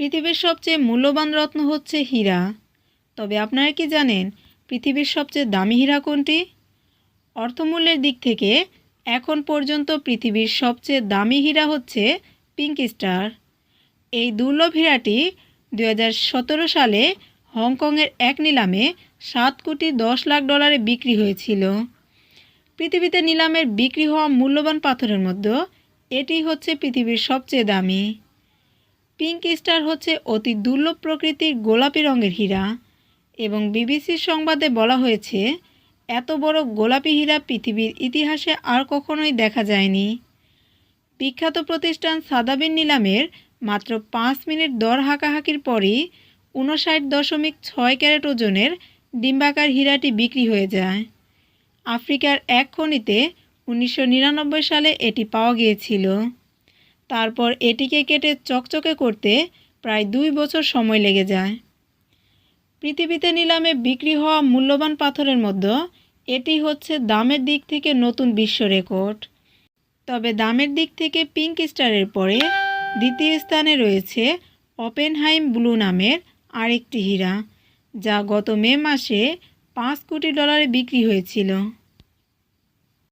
পৃথিবীর সবচেয়ে মূল্যবান রত্ন হচ্ছে হীরা। তবে আপনারা কি জানেন পৃথিবীর সবচেয়ে দামি হীরা কোনটি? অর্থমূল্যের দিক থেকে এখন পর্যন্ত পৃথিবীর সবচেয়ে দামি হীরা হচ্ছে পিঙ্ক স্টার। এই দুর্লভ হীরাটি দু হাজার সতেরো সালে হংকংয়ের এক নিলামে সাত কোটি দশ লাখ ডলারে বিক্রি হয়েছিল। পৃথিবীতে নিলামের বিক্রি হওয়া মূল্যবান পাথরের মধ্যে এটি হচ্ছে পৃথিবীর সবচেয়ে দামি। পিঙ্ক স্টার হচ্ছে অতি দুর্লভ প্রকৃতির গোলাপি রঙের হীরা। এবং বিবিসির সংবাদে বলা হয়েছে, এত বড় গোলাপি হীরা পৃথিবীর ইতিহাসে আর কখনোই দেখা যায়নি। বিখ্যাত প্রতিষ্ঠান সাদাবিন নিলামের মাত্র পাঁচ মিনিট দর হাঁকাহাকির পরই উনষাট দশমিক ছয় ক্যারেট ওজনের ডিম্বাকার হীরাটি বিক্রি হয়ে যায়। আফ্রিকার এক খনিতে উনিশশো নিরানব্বই সালে এটি পাওয়া গিয়েছিল। তারপর এটিকে কেটে চকচকে করতে প্রায় দুই বছর সময় লেগে যায়। পৃথিবীতে নিলামে বিক্রি হওয়া মূল্যবান পাথরের মধ্যে এটি হচ্ছে দামের দিক থেকে নতুন বিশ্ব রেকর্ড। তবে দামের দিক থেকে পিঙ্ক স্টারের পরে দ্বিতীয় স্থানে রয়েছে ওপেনহাইম ব্লু নামের আরেকটি হীরা, যা গত মে মাসে পাঁচ কোটি ডলারে বিক্রি হয়েছিল।